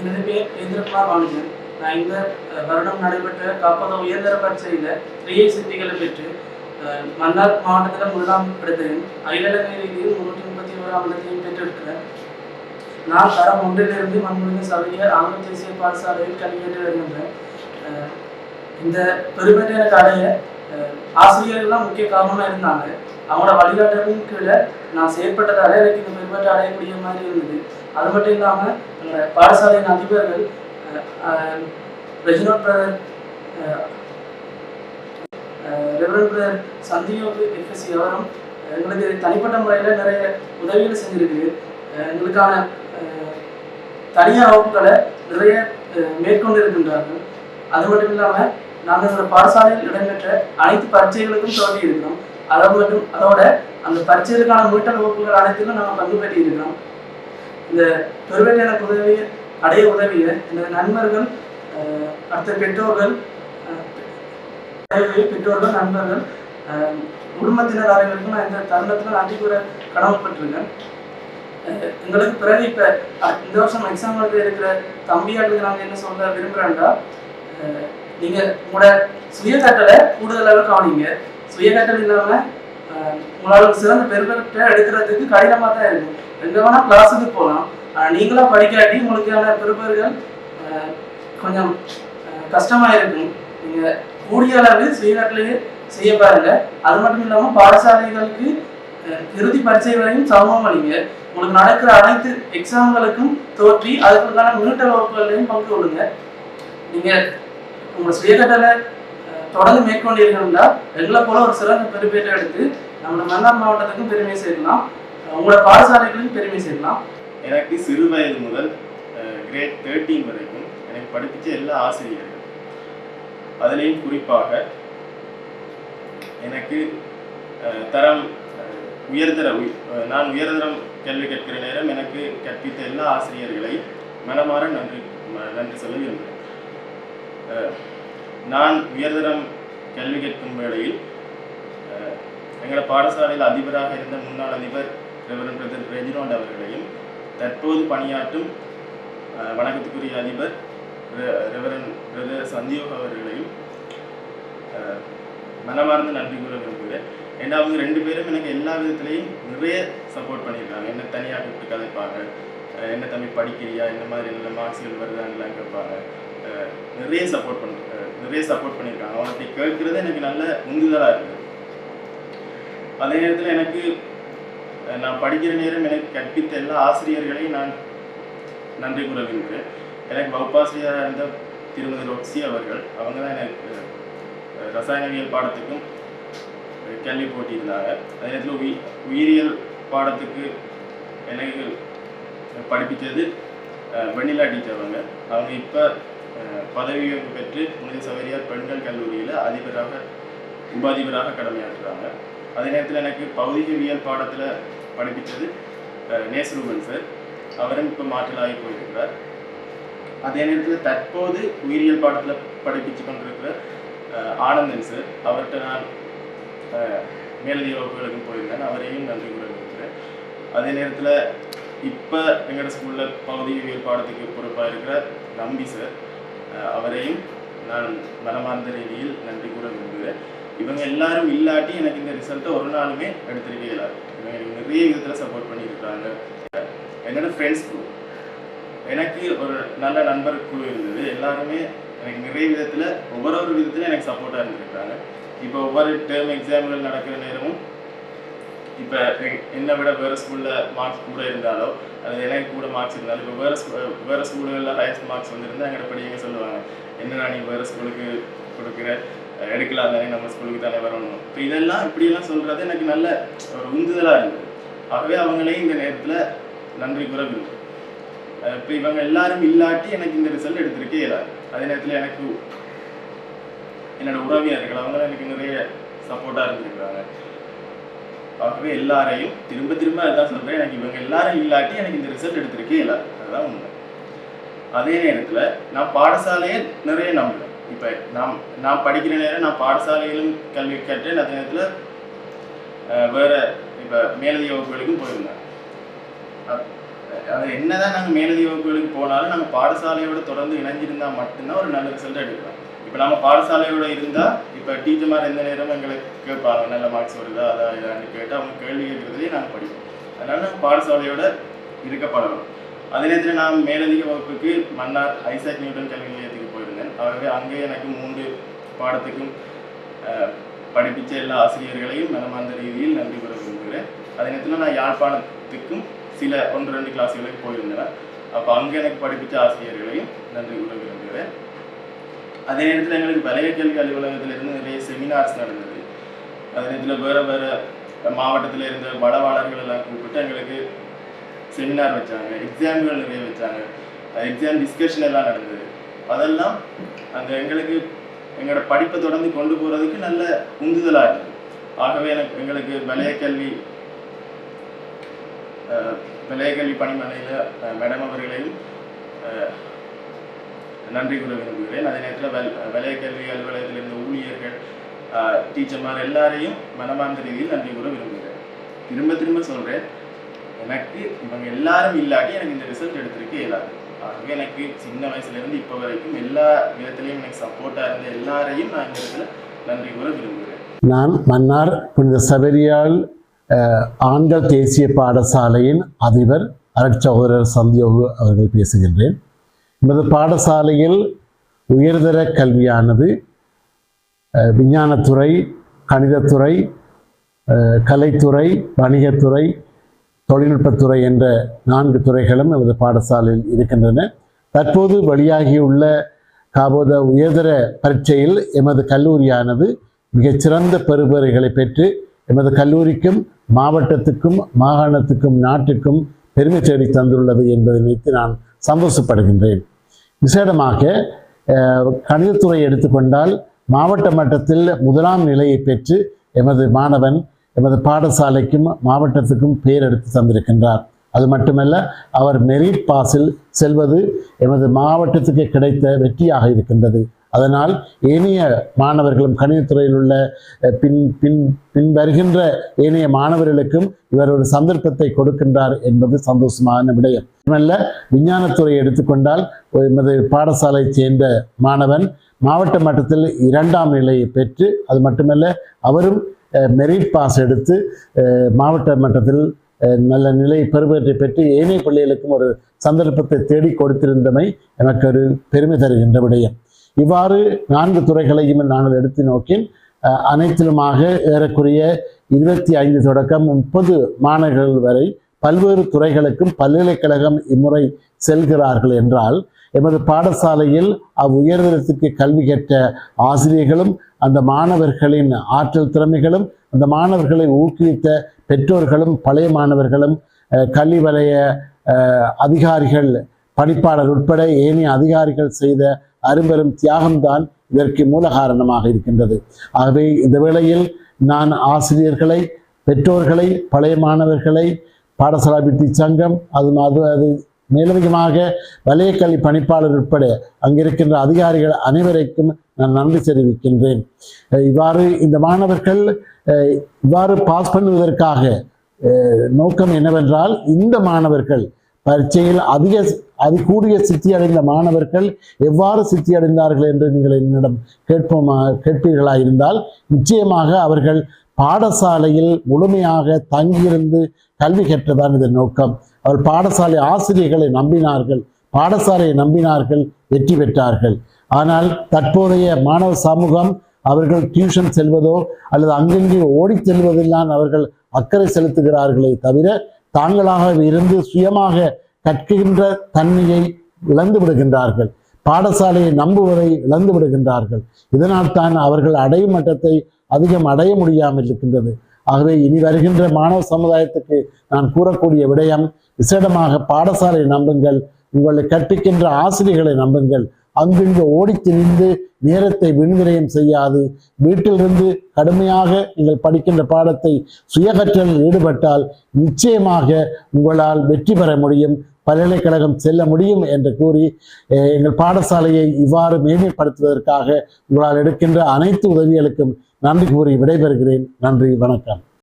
எனது பேர் இந்திரகுமார் வாணிஜன் நான் இந்த வருடம் நடைபெற்ற காப்பக உயர்தர பரீட்சையில் த்ரீ சித்திகளை பெற்று மன்னார் மாவட்டத்தில் முதலாம் இடத்தையும் அகிலடங்க ரீதியில் முன்னூற்றி முப்பத்தி ஓராம் இடத்தையும் பெற்றிருக்கிறேன். நான் தரம் ஒன்றிலிருந்து மண்முழுங்க சபையர் ஆங்கில தேசிய பாடசாலையில் கல்வி கற்று வருகின்றேன் இந்த பெருமையை எனக்கு அடைய அஹ், ஆசிரியர்கள்லாம் முக்கிய காரணமாக இருந்தாங்க. அவங்களோட வழிகாட்டலின் கீழே நான் செயற்பட்டதால எனக்கு இந்த பெருமையை அடையக்கூடிய மாதிரி இருந்தது. அது மட்டும் இல்லாமல் எங்களோட பாடசாலையின் அதிபர்கள் Reginald brother reverend brother Santiago FSC அவரும் எங்களுக்கு தனிப்பட்ட முறையில் நிறைய உதவிகளை செஞ்சிருக்கு. அஹ் எங்களுக்கான அஹ், தனியார் வகுப்புகளை நிறைய அஹ், மேற்கொண்டு இருக்கின்றார்கள் அது மட்டும் இல்லாமல் நாங்கள் எங்களோட பாடசாலையில் இடம்பெற்ற அனைத்து பரீட்சைகளுக்கும் தோல்வி இருக்கிறோம். அதோடு மட்டும் அதோட அந்த பரீட்சைகளுக்கான மீட்டல் வகுப்புகள் அனைத்திலும் நாங்கள் பங்கு பெற்றி இருக்கிறோம் இந்த பெருவேட்டை எனக்கு உதவி அடைய உதவிய இந்த நண்பர்கள் அடுத்த பெற்றோர்கள் பெற்றோர்கள் நண்பர்கள் குடும்பத்தினர் அனைவருக்கும் நான் இந்த தருணத்தில் நன்றி கூற கடமைப்பட்டிருக்கேன் எங்களுக்கு பிறகு இப்போ இந்த வருஷம் எக்ஸாம் எழுத இருக்கிற தம்பியாளுக்கு நாங்கள் என்ன சொல்ல விரும்புகிறேன்டா நீங்கள் உங்களோட சுயகட்டளை கூடுதலாக கவனிங்க. சுயகட்டல் இல்லாமல் உங்களால் சிறந்த பெருமைப்பட்ட எடுக்கிறதுக்கு கடினமாக தான் இருக்கும் எங்கே வேணால் கிளாஸுக்கு போகலாம் ஆனா படிக்காட்டி உங்களுக்கான பெருமைகள்? கொஞ்சம் கஷ்டமாக இருக்கும். நீங்கள் கூடிய அளவு சுயநாட்டிலேயே செய்ய பாருங்க. அது மட்டும் இல்லாமல் பாடசாலைகளுக்கு இறுதி பரீட்சை வரையும் சமம் அளிங்க. உங்களுக்கு நடக்கிற அனைத்து எக்ஸாம்களுக்கும் தோற்றி அதுக்குள்ளான மினிட்ட வகுப்புகளையும் பங்கு கொள்ளுங்க. நீங்கள் உங்களை சுயகட்டலை தொடர்ந்து மேற்கொண்டீர்கள்னா எங்களை போல ஒரு சிறந்த பெருமையை எடுத்து நம்ம மன்னார் மாவட்டத்துக்கும் பெருமை சேர்க்கலாம். உங்களோட பாடசாலைகளுக்கும் பெருமை சேர்க்கலாம். எனக்கு சிறு வயது முதல் கிரேட் தேர்ட்டீன் வரைக்கும் எனக்கு படிப்பிச்ச எல்லா ஆசிரியர்கள் அதுலேயும் குறிப்பாக எனக்கு அஹ், தரம் அஹ், உயர்தர உய்- நான் உயர்தரம் கல்வி கற்கிற நேரம் எனக்கு கற்பித்த எல்லா ஆசிரியர்களை மனமாற நன்றி நன்றி சொல்ல விரும்புகிறேன். அஹ், நான் உயர்தரம் கல்வி கேட்கும் வேளையில் அஹ், எங்களோட பாடசாலையில் அதிபராக இருந்த முன்னாள் அதிபர் ரெவரன் பிரதர் ரெஜினோண்ட் அவர்களையும் தற்போது பணியாற்றும் வணக்கத்துக்குரிய அதிபர் ரெவரன் பிரதர் சந்தியோக் அவர்களையும் மனமார்ந்து மனமார்ந்த நன்றி கூற விரும்புகிறேன். ஏன்னா அவங்க ரெண்டு பேரும் எனக்கு எல்லா விதத்துலையும் நிறைய சப்போர்ட் பண்ணியிருக்காங்க. என்ன தனியாக கூப்பிட்டு கதைப்பாங்க என்ன தம்பி படிக்கிறியா இந்த மாதிரி நல்ல மார்க்ஸ்கள் வருதான்லாம் கேட்பாங்க நிறைய சப்போர்ட் பண்ணுறாங்க நிறைய சப்போர்ட் பண்ணியிருக்காங்க. அவங்க அப்படி கேட்கறது எனக்கு நல்ல உந்துதலாக இருக்குது அதே நேரத்தில் எனக்கு நான் படிக்கிற நேரம் எனக்கு கற்பித்த எல்லா ஆசிரியர்களையும் நான் நன்றி கூற விரும்புகிறேன் எனக்கு வகுப்பாசிரியராக இருந்த திருமதி ரொக்ஸி அவர்கள் அவங்க தான் எனக்கு ரசாயனவியல் பாடத்துக்கும் கேள்வி கல்வி போட்டியிருந்தாங்க. அதே நேரத்தில் உயி உயிரியல் பாடத்துக்கு எனக்கு படிப்பித்தது அஹ், வெண்ணிலா டீச்சர் அவங்க. அவங்க இப்போ பதவி பெற்று புனித சவேரியார் பெண்கள் கல்லூரியில் அதிபராக உபாதிபராக கடமையாற்றுறாங்க. அதே நேரத்தில் எனக்கு பௌதிகவியல் பாடத்தில் படிப்பித்தது அஹ், சார். அவரும் இப்போ மாற்றலாகி போயிருக்கிறார். அதே நேரத்தில் தற்போது உயிரியல் பாடத்தில் படிப்பிச்சு கொண்டிருக்கிற ஆனந்தன் சார். அவர்கிட்ட நான் மேலதிக வகுப்புகளுக்கும் போயிருந்தேன். அவரையும் நன்றி கூற இருக்கிறேன் அதே நேரத்தில் இப்போ எங்களோட ஸ்கூலில் பௌதிகவியல் பாடத்துக்கு பொறுப்பாக இருக்கிற நம்பி சார். அவரையும் நான் மனமார்ந்த ரீதியில் நன்றி கூற விரும்புகிறேன். இவங்க எல்லாரும் இல்லாட்டி எனக்கு இந்த ரிசல்ட்டை ஒரு நாளுமே எடுத்திருக்கே இல்லாது இவங்க எனக்கு நிறைய விதத்தில் சப்போர்ட் பண்ணியிருக்காங்க என்னோட ஃப்ரெண்ட்ஸ் குரூப் எனக்கு ஒரு நல்ல நண்பர் குழு இருந்தது. எல்லாருமே எனக்கு நிறைய விதத்தில் ஒவ்வொரு ஒரு விதத்தில் எனக்கு சப்போர்ட்டாக இருந்திருக்காங்க இப்போ ஒவ்வொரு டேர்ம் எக்ஸாம்கள் நடக்கிற நேரமும் இப்போ என்னை விட வேறு ஸ்கூலில் மார்க்ஸ் கூட இருந்தாலோ அது எனக்கு கூட மார்க்ஸ் இருந்தாலும் இப்போ வேறு ஸ்கூ வேறு ஸ்கூலுகளில் ஹையஸ்ட் மார்க்ஸ் வந்திருந்தா எங்களை படிக்க சொல்லுவாங்க. என்னடா நீ வேறு ஸ்கூலுக்கு கொடுக்குற? எடுக்கலாம் தானே நம்ம ஸ்கூலுக்கு தானே வரணும். இப்போ இதெல்லாம் இப்படியெல்லாம் சொல்கிறது எனக்கு நல்ல ஒரு உந்துதலாக இருந்தது. ஆகவே அவங்களையும் இந்த நேரத்தில் நன்றி கூற விரும்புகிறேன் இப்போ இவங்க எல்லாரும் இல்லாட்டி எனக்கு இந்த ரிசல்ட் எடுத்திருக்கே இல்லை. அதே நேரத்தில் எனக்கு என்னோட உறவினர்கள் அவங்களும் எனக்கு நிறைய சப்போர்ட்டாக இருந்திருக்கிறாங்க. ஆகவே எல்லாரையும். திரும்ப திரும்ப அதான் சொல்கிறேன் எனக்கு இவங்க எல்லாரும் இல்லாட்டி எனக்கு இந்த ரிசல்ட் எடுத்திருக்கே இல்லாது அதுதான் உண்மை. அதே நேரத்தில் நான் பாடசாலையை நிறைய நம்புகிறேன் இப்போ நான் நான் படிக்கிற நேரம் நான் பாடசாலையிலும் கல்வி கற்றேன். அதே நேரத்தில் வேறு இப்போ மேலதிக வகுப்புகளுக்கும் போயிருந்தேன். அது அது என்னதான் நாங்கள் மேலதிக வகுப்புகளுக்கு போனாலும் நாங்கள் பாடசாலையோடு தொடர்ந்து இணைஞ்சிருந்தால் மட்டும்தான் ஒரு நல்ல ரிசல்ட் எடுக்கலாம் இப்போ நம்ம பாடசாலையோட இருந்தால் இப்போ டீச்சர்மார் எந்த நேரமும் எங்களுக்கு கேட்பாங்க நல்ல மார்க்ஸ் வருதா அதா இதான்னு கேட்டு அவங்க கேள்வி கேட்குறதுலேயே நாங்கள் படிப்போம். அதனால நாங்கள் பாடசாலையோட இருக்க பழகணும். அதே நேரத்தில் நான் மேலதிக வகுப்புக்கு மன்னார் ஐசாக் நியூட்டன் கல்வி நிலையத்துக்கு போயிருந்தேன். ஆகவே அங்கே எனக்கு மூன்று பாடத்துக்கும் படிப்பிச்ச எல்லா ஆசிரியர்களையும் மனமார்ந்த ரீதியில் நன்றி கூற விரும்புகிறேன். அதே நேரத்தில் நான் யாழ்ப்பாணத்துக்கும் சில ஒன்று ரெண்டு கிளாஸுகளுக்கு போயிருந்தேன். அப்போ அங்கே எனக்கு படிப்பிச்ச ஆசிரியர்களையும் நன்றி கூற விரும்புகிறேன். அதே நேரத்தில் எங்களுக்கு வலய கல்வி அலுவலகத்திலிருந்து நிறைய செமினார்ஸ் நடந்தது. அதே நேரத்தில் வேறு வேறு மாவட்டத்தில் இருந்த வளவாளர்கள் எல்லாம் கூப்பிட்டு எங்களுக்கு செமினார் வச்சாங்க. எக்ஸாம்கள் நிறைய வச்சாங்க. எக்ஸாம் டிஸ்கஷன் எல்லாம் நடந்தது. அதெல்லாம் அந்த எங்களுக்கு எங்களோட படிப்பை தொடர்ந்து கொண்டு போகிறதுக்கு நல்ல உந்துதலாக இருக்குது ஆகவே எனக்கு எங்களுக்கு வலய கல்வி அஹ், கல்வி பணிமனையில் மேடம் அவர்களையும் நன்றி கூற விரும்புகிறேன். அதே நேரத்தில் வல் வலய கல்வி அலுவலகத்தில் இருந்த ஊழியர்கள் டீச்சர்மார் எல்லாரையும் மனமார்ந்த ரீதியில் நன்றி கூற விரும்புகிறேன். திரும்ப திரும்ப சொல்கிறேன் எனக்கு இவங்க எல்லாரும் இல்லாட்டி எனக்கு இந்த ரிசல்ட் எடுத்திருக்க இயலாது. ஆகவே எனக்கு சின்ன வயசுலேருந்து இப்போ வரைக்கும் எல்லா விதத்துலையும் எனக்கு சப்போர்ட்டாக இருந்த எல்லாரையும் நான் இந்த இடத்துல நன்றி கூற விரும்புகிறேன். நான் மன்னார் புனித சபரியால் அஹ், ஆண்கள் தேசிய பாடசாலையின் அதிபர் அரட்சகோதரர் சந்தியோகு அவர்கள் பேசுகின்றேன். நமது பாடசாலையில் உயர்தர கல்வியானது விஞ்ஞானத்துறை கணிதத்துறை கலைத்துறை வணிகத்துறை தொழில்நுட்பத்துறை என்ற நான்கு துறைகளும் நமது பாடசாலையில் இருக்கின்றன. தற்போது வெளியாகியுள்ள காபோத உயர்தர பரீட்சையில் எமது கல்லூரியானது மிகச்சிறந்த பெறுபேறுகளை பெற்று எமது கல்லூரிக்கும் மாவட்டத்துக்கும் மாகாணத்துக்கும் நாட்டுக்கும் பெருமை தேடி தந்துள்ளது என்பதை நினைத்து நான் சந்தோஷப்படுகின்றேன். விசேடமாக கணிதத்துறை எடுத்துக்கொண்டால் மாவட்ட மட்டத்தில் முதலாம் நிலையை பெற்று எமது மாணவன் எமது பாடசாலைக்கும் மாவட்டத்துக்கும் பெயர் எடுத்து தந்திருக்கின்றார். அது மட்டுமல்ல அவர் மெரிட் பாஸில் செல்வது எமது மாவட்டத்துக்கு கிடைத்த வெற்றியாக இருக்கின்றது. அதனால் ஏனைய மாணவர்களும் கணிதத்துறையில் உள்ள பின் பின் பின் வருகின்ற ஏனைய மாணவர்களுக்கும் இவர் ஒரு சந்தர்ப்பத்தை கொடுக்கின்றார் என்பது சந்தோஷமான விடயம். மட்டுமல்ல விஞ்ஞானத்துறை எடுத்துக்கொண்டால் எமது பாடசாலை சேர்ந்த மாணவன் மாவட்ட மட்டத்தில் இரண்டாம் நிலையை பெற்று அது மட்டுமல்ல அவரும் மெரிட் பாஸ் எடுத்து மாவட்ட மட்டத்தில் நல்ல நிலை பெறுவற்றை பெற்று ஏனைய பிள்ளைகளுக்கும் ஒரு சந்தர்ப்பத்தை தேடி கொடுத்திருந்தமை எனக்கு ஒரு பெருமை தருகின்ற விடயம். இவ்வாறு நான்கு துறைகளையும் நாங்கள் எடுத்து நோக்கின் அனைத்திலுமாக ஏறக்குறைய இருபத்தி ஐந்து தொடக்கம் முப்பது மாணவர்கள் வரை பல்வேறு துறைகளுக்கும் பல்கலைக்கழகம் இம்முறை செல்கிறார்கள் என்றால் எமது பாடசாலையில் அவ்வுயர்தரத்துக்கு கல்வி கற்ற ஆசிரியர்களும் அந்த மாணவர்களின் ஆற்றல் திறமைகளும் அந்த மாணவர்களை ஊக்குவித்த பெற்றோர்களும் பழைய மாணவர்களும் கல்வி வலய அதிகாரிகள் பணிப்பாளர் உட்பட ஏனைய அதிகாரிகள் செய்த அரும்பெரும் தியாகம்தான் இதற்கு மூல காரணமாக இருக்கின்றது. ஆகவே இந்த வேளையில் நான் ஆசிரியர்களை பெற்றோர்களை பழைய மாணவர்களை பாடசாலா வித்தி சங்கம் அது அது அது மேலதிகமாக வலய கல்வி பணிப்பாளர் உட்பட அங்கிருக்கின்ற அதிகாரிகள் அனைவருக்கும் நான் நன்றி தெரிவிக்கின்றேன். இவ்வாறு இந்த மாணவர்கள் இவ்வாறு பாஸ் பண்ணுவதற்காக நோக்கம் என்னவென்றால் இந்த மாணவர்கள் பரீட்சையில் அதிக அது கூடிய சித்தி அடைந்த மாணவர்கள் எவ்வாறு சித்தி அடைந்தார்கள் என்று நீங்கள் என்னிடம் கேட்போமா கேட்பீர்களா இருந்தால் நிச்சயமாக அவர்கள் பாடசாலையில் முழுமையாக தங்கியிருந்து கல்வி கற்றதான் இதன் நோக்கம். அவர் பாடசாலை ஆசிரியர்களை நம்பினார்கள் பாடசாலையை நம்பினார்கள் வெற்றி பெற்றார்கள். ஆனால் தற்போதைய மாணவ சமூகம் அவர்கள் டியூஷன் செல்வதோ அல்லது அங்கங்கே ஓடிச் செல்வதில்தான் அவர்கள் அக்கறை செலுத்துகிறார்களே தவிர தாங்களாக இருந்து சுயமாக கற்கின்ற தன்மையை இழந்து விடுகின்றார்கள். பாடசாலையை நம்புவதை இழந்து விடுகின்றார்கள். இதனால் தான் அவர்கள் அடையும் மட்டத்தை அதிகம் அடைய முடியாமல் இருக்கின்றது. ஆகவே இனி வருகின்ற மாணவ சமுதாயத்துக்கு நான் கூறக்கூடிய விடயம் விசேடமாக பாடசாலை நம்புங்கள் உங்களை கற்பிக்கின்ற ஆசிரியர்களை நம்புங்கள். அங்கிருந்து ஓடி திரிந்து நேரத்தை விண்விரயம் செய்யாது. வீட்டிலிருந்து கடுமையாக நீங்கள் படிக்கின்ற பாடத்தை சுயகற்றலில் ஈடுபட்டால் நிச்சயமாக உங்களால் வெற்றி பெற முடியும். பல்கலைக்கழகம் செல்ல முடியும் என்று கூறி எங்கள் பாடசாலையை இவ்வாறு மேன்மைப்படுத்துவதற்காக உங்களால் எடுக்கின்ற அனைத்து உதவிகளுக்கும் நன்றி கூறி விடைபெறுகிறேன். நன்றி வணக்கம்.